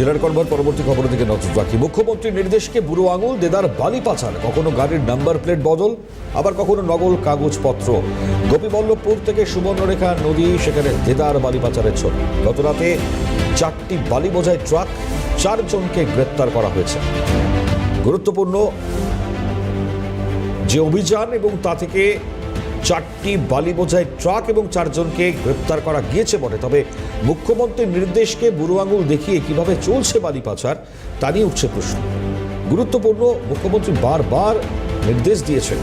জেলার কর্মর পরবর্তী খবরের দিকে নজর রাখি। মুখ্যমন্ত্রীর নির্দেশকে বুড়ো আঙুল, দেদার বালি পাচার কখনো গাড়ির নাম্বার প্লেট বদল, আবার কখনো নকল কাগজপত্র। গোপীবল্লভপুর থেকে সুবর্ণরেখা নদী, সেখানে দেদার বালি পাচারের ছবি। গতরাতে চারটি বালি বোঝাই ট্রাক, চারজনকে গ্রেপ্তার করা হয়েছে। গুরুত্বপূর্ণ যে অভিযান এবং তা থেকে চারটি বালি বোঝাই ট্রাক এবং চারজনকে গ্রেপ্তার করা গিয়েছে বটে। তবে মুখ্যমন্ত্রীর নির্দেশকে বুড়ো আঙুল দেখিয়ে কীভাবে চলছে বালি পাচার, তা নিয়ে উঠছে প্রশ্ন। গুরুত্বপূর্ণ, মুখ্যমন্ত্রী বারবার নির্দেশ দিয়েছেন।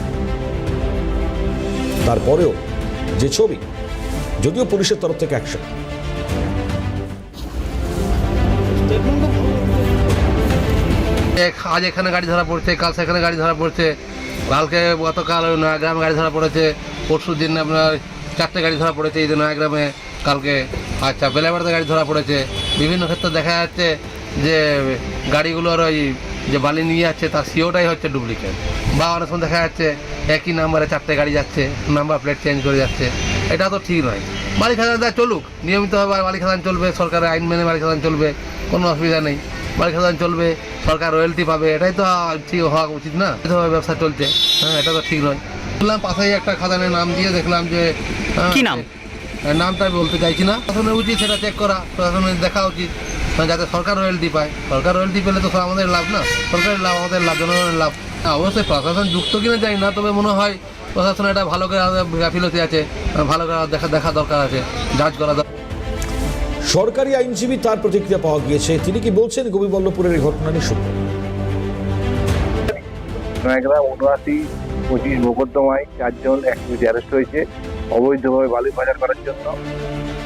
তারপরেও যে ছবি, যদিও পুলিশের তরফ থেকে অ্যাকশন আজ এখানে গাড়ি ধরা পড়ছে, কাল সেখানে গাড়ি ধরা পড়ছে, কালকে গতকাল নয়াগ্রামে গাড়ি ধরা পড়েছে। পরশু দিন আপনার চারটে গাড়ি ধরা পড়েছে, এই যে নয়াগ্রামে কালকে আচ্ছা বেলাবাড়িতে গাড়ি ধরা পড়েছে। বিভিন্ন ক্ষেত্রে দেখা যাচ্ছে যে গাড়িগুলোর ওই যে বালি নিয়ে যাচ্ছে, তার সিওটাই হচ্ছে ডুপ্লিকেট। বা অনেক সময় দেখা যাচ্ছে একই নাম্বারে চারটে গাড়ি যাচ্ছে, নাম্বার প্লেট চেঞ্জ করে যাচ্ছে। এটা তো ঠিক নয়। বালি দেয় চলুক নিয়মিতভাবে বালি খাদান চলবে, সরকারের আইন মেনে বালি খাদান চলবে, কোনো অসুবিধা নেই। বালি খাদান চলবে, সরকার রয়্যালটি পাবে, এটাই তো ঠিক হওয়া উচিত না? ব্যবসা চলছে। হ্যাঁ এটা তো ঠিক নয়। শুনলাম পাশেই একটা খাদানের নাম দিয়ে দেখলাম যে হ্যাঁ, কি নাম? নামটা আমি বলতে চাইছি না। প্রশাসনের উচিত সেটা চেক করা প্রশাসনের দেখা উচিত। হ্যাঁ, যাতে সরকার রয়্যালটি পায়। সরকার রয়্যালটি পেলে তো আমাদের লাভ না। সরকারের লাভ আমাদের লাভ জনগণের লাভ। হ্যাঁ, অবশ্যই প্রশাসন যুক্ত কিনা জানি না তবে মনে হয় প্রশাসন এটা ভালো করে গাফিলতি আছে ভালো করে দেখা দেখা দরকার আছে জাজ করা দরকার। সরকারি আইনজীবী তার প্রতিক্রিয়া পাওয়া গিয়েছে। তিনি কি বলছেন গোপীবল্লভপুরের এই ঘটনা নিয়ে উনআশি পঁচিশ মোকদ্দমায় চারজন অ্যাক্টিভিটি অ্যারেস্ট হয়েছে। অবৈধভাবে বালি পাচার করার জন্য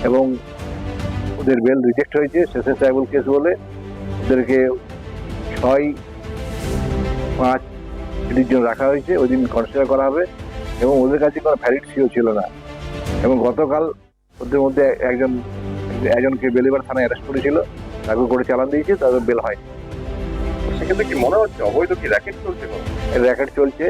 এবং ওদের বেল রিজেক্ট হয়েছে। শেষে ট্রাইবল কেস বলে ওদেরকে ছয় পাঁচ এটির জন্য রাখা হয়েছে। ওই দিন কনসিডার করা হবে এবং ওদের কাছে কোনো ভ্যালিড সিও ছিল না। এবং গতকাল ওদের মধ্যে একজন একজনকে বেলিবার থানায় অ্যারেস্ট করেছিল। তাকে করে চালান দিয়েছে তাদের বেল হয় সেক্ষেত্রে কি মনে হচ্ছে? অবৈধ কি র্যাকেট চলছে? র্যাকেট চলছে।